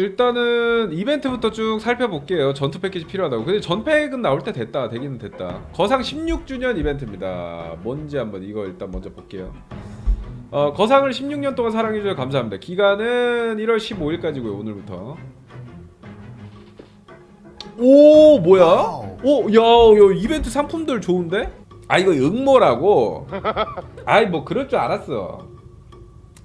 일단은 이벤트부터 쭉 살펴볼게요. 전투 패키지 필요하다고. 근데 전팩은 나올 때 됐다. 되기는 됐다. 거상 16주년 이벤트입니다. 뭔지 한번 이거 일단 먼저 볼게요. 어, 거상을 16년 동안 사랑해주셔서 감사합니다. 기간은 1월 15일까지고요. 오늘부터. 오 뭐야? 오, 야, 야 이벤트 상품들 좋은데? 아 이거 응모라고? 아이 뭐 그럴 줄 알았어.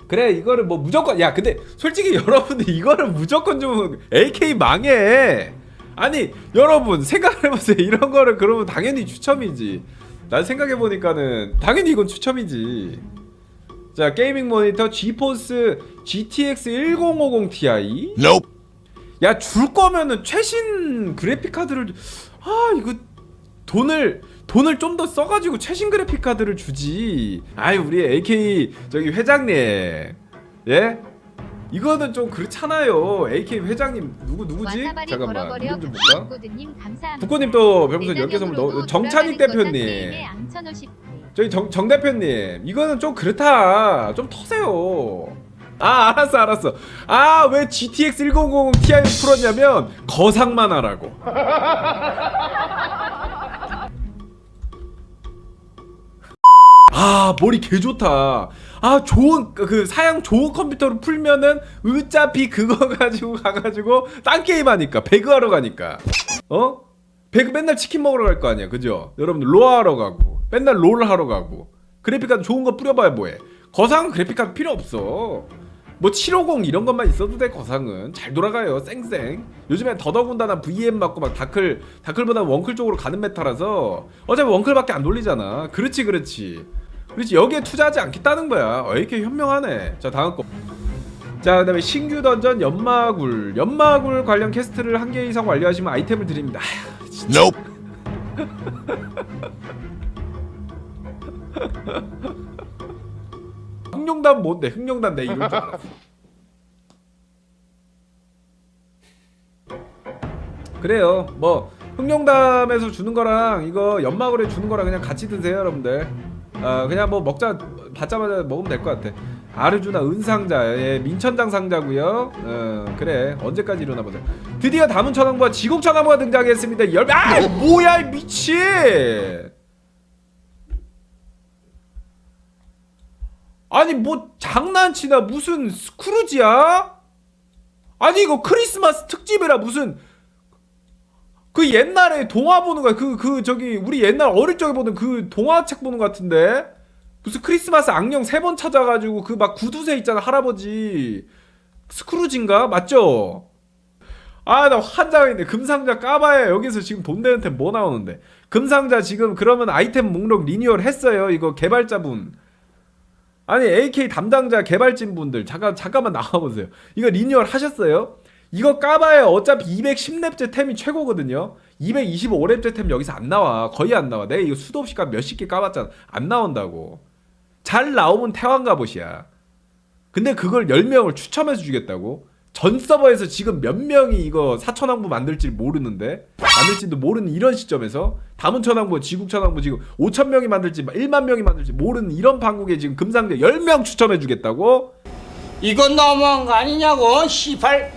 그래 이거를 뭐 무조건 야 근데 솔직히 여러분들 이거를 무조건 좀 AK 망해. 아니 여러분 생각해보세요 이런 거를 그러면 당연히 추첨이지. 난 생각해보니까는 당연히 이건 추첨이지. 자 게이밍 모니터 지포스 GTX 1050 Ti Nope. 야줄 거면은 최신 그래픽 카드를 아 이거 돈을 돈을 좀 더 써가지고 최신 그래픽 카드를 주지. 아이 우리 AK 저기 회장님. 예? 이거는 좀 그렇잖아요. AK 회장님 누구 누구지? 잠깐만 이름 좀 볼까? 북구님 또 별풍선 10개 선물 넣 정찬익 대표님. 저희 정, 정 대표님 이거는 좀 그렇다. 좀 터세요. 아 알았어 알았어. 아 왜 GTX 1050 Ti 풀었냐면 거상만 하라고 아 머리 개 좋다. 아 좋은 그- 그 사양 좋은 컴퓨터로 풀면은 어차피 그거 가지고 가가지고 딴 게임 하니까 배그 하러 가니까. 어? 배그 맨날 치킨 먹으러 갈 거 아니야. 그죠? 여러분들 로아 하러 가고 맨날 롤 하러 가고. 그래픽카드 좋은 거 뿌려봐야 뭐해. 거상 그래픽카드 필요 없어. 뭐 750 이런 것만 있어도 돼 거상은. 잘 돌아가요. 쌩쌩. 요즘엔 더더군다나 VM 맞고 막 다클 다클보다 원클 쪽으로 가는 메타라서. 어차피 원클밖에 안 돌리잖아. 그렇지 그렇지 그렇지 여기에 투자하지 않겠다는 거야. 어, 이렇게 현명하네. 자 다음 거 자 그다음에 신규 던전 연마굴. 연마굴 관련 퀘스트를 한 개 이상 완료하시면 아이템을 드립니다. Nope. 흑룡단 뭔데? 흑룡단 내 이럴 줄 알았어. 그래요. 뭐 흑룡담에서 주는 거랑 이거 연막으로 주는 거랑 그냥 같이 드세요 여러분들 아 그냥 뭐 먹자 받자마자 먹으면 될 것 같아. 아르주나 은상자 예, 민천장 상자고요. 어 그래. 언제까지 일어나 보자. 드디어 담은 천왕부와 지곡 천왕부가 등장했습니다. 열 아! 뭐야 이 미친! 아니 뭐 장난치나? 무슨 스크루지야? 아니 이거 크리스마스 특집이라 무슨 그 옛날에 동화 보는 거야. 그 그 저기 우리 옛날 어릴 적에 보던 그 동화책 보는 것 같은데. 무슨 크리스마스 악령 세 번 찾아가지고 그 막 구두쇠 있잖아 할아버지. 스크루지인가? 맞죠? 아 나 환장했네. 금상자 까봐야 여기서 지금 돈 되는 템뭐 나오는데. 금상자 지금 그러면 아이템 목록 리뉴얼 했어요 이거 개발자분. 아니 AK 담당자 개발진 분들. 잠깐 잠깐만 나와보세요. 이거 리뉴얼 하셨어요? 이거 까봐야 어차피 210렙째 템이 최고거든요. 225렙째 템 여기서 안 나와. 거의 안 나와. 내가 이거 수도 없이 까 몇십 개 까봤잖아. 안 나온다고. 잘 나오면 태왕 갑옷이야. 근데 그걸 10명을 추첨해서 주겠다고? 전 서버에서 지금 몇 명이 이거 사천왕부 만들지 모르는데 만들지도 모르는 이런 시점에서 다문천왕부 지국천왕부 지금 5천 명이 만들지 1만 명이 만들지 모르는 이런 방국에 지금 금상자 10명 추첨해 주겠다고 이건 너무한 거 아니냐고 시발